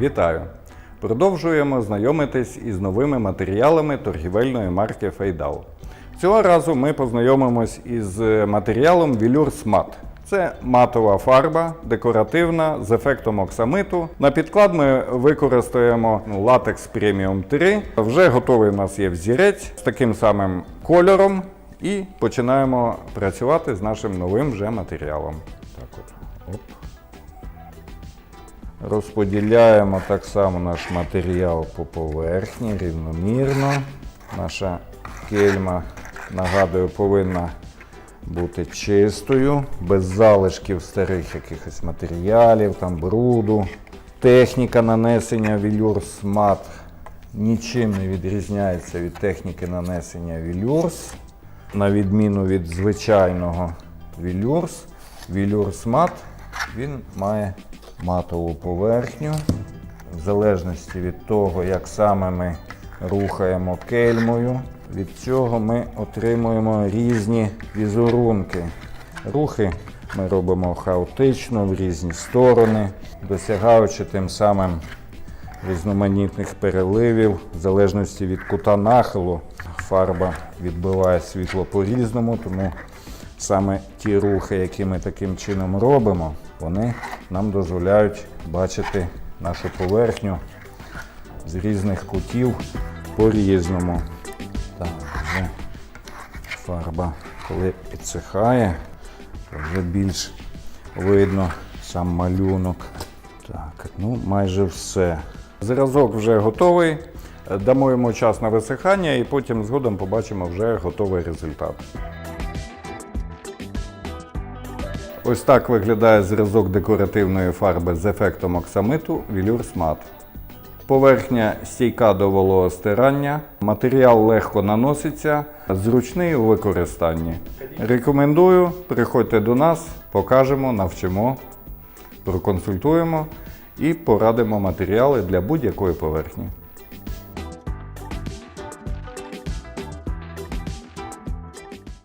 Вітаю! Продовжуємо знайомитись із новими матеріалами торгівельної марки Фейдал. Цього разу ми познайомимось із матеріалом Velour Mat. Це матова фарба, декоративна з ефектом оксамиту. На підклад ми використаємо ну, латекс Premium 3. Вже готовий у нас є взірець з таким самим кольором. І починаємо працювати з нашим новим вже матеріалом. Так от. Розподіляємо так само наш матеріал по поверхні рівномірно. Наша кельма, нагадую, повинна бути чистою, без залишків старих якихось матеріалів, там бруду. Техніка нанесення Velours Mat нічим не відрізняється від техніки нанесення Velours. На відміну від звичайного Velours, Velours Mat він має матову поверхню. В залежності від того, як саме ми рухаємо кельмою, від цього ми отримуємо різні візерунки. Рухи ми робимо хаотично в різні сторони, досягаючи тим самим різноманітних переливів, в залежності від кута нахилу. Фарба відбиває світло по-різному, тому саме ті рухи, які ми таким чином робимо, вони нам дозволяють бачити нашу поверхню з різних кутів по-різному. Так, вже фарба, коли підсихає, то вже більш видно сам малюнок. Так, ну майже все. Зразок вже готовий. Дамо йому час на висихання і потім згодом побачимо вже готовий результат. Ось так виглядає зразок декоративної фарби з ефектом оксамиту Velour Mat. Поверхня стійка до вологостирання, матеріал легко наноситься, зручний у використанні. Рекомендую, приходьте до нас, покажемо, навчимо, проконсультуємо і порадимо матеріали для будь-якої поверхні.